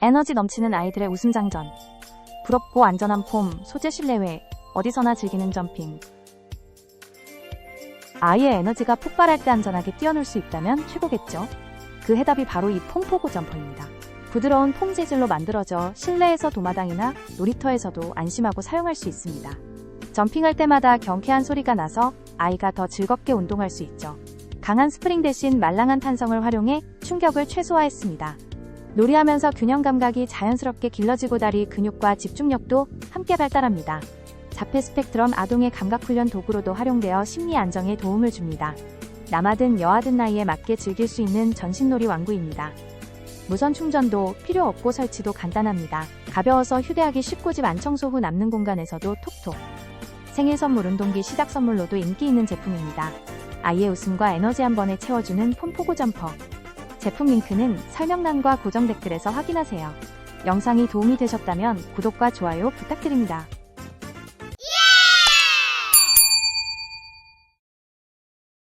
에너지 넘치는 아이들의 웃음 장전. 부럽고 안전한 폼, 소재 실내외, 어디서나 즐기는 점핑. 아이의 에너지가 폭발할 때 안전하게 뛰어놀 수 있다면 최고겠죠? 그 해답이 바로 이 폼포고 점퍼입니다. 부드러운 폼 재질로 만들어져 실내에서 도마당이나 놀이터에서도 안심하고 사용할 수 있습니다. 점핑할 때마다 경쾌한 소리가 나서 아이가 더 즐겁게 운동할 수 있죠. 강한 스프링 대신 말랑한 탄성을 활용해 충격을 최소화했습니다. 놀이하면서 균형 감각이 자연스럽게 길러지고 다리 근육과 집중력도 함께 발달합니다. 자폐 스펙트럼 아동의 감각 훈련 도구로도 활용되어 심리 안정에 도움을 줍니다. 남아든 여아든 나이에 맞게 즐길 수 있는 전신놀이 왕구입니다. 무선 충전도 필요 없고 설치도 간단합니다. 가벼워서 휴대하기 쉽고 집 안 청소 후 남는 공간에서도 톡톡. 생일 선물 운동기 시작 선물로도 인기 있는 제품입니다. 아이의 웃음과 에너지 한 번에 채워주는 폼포고 점퍼. 제품 링크는 설명란과 고정 댓글에서 확인하세요. 영상이 도움이 되셨다면 구독과 좋아요 부탁드립니다.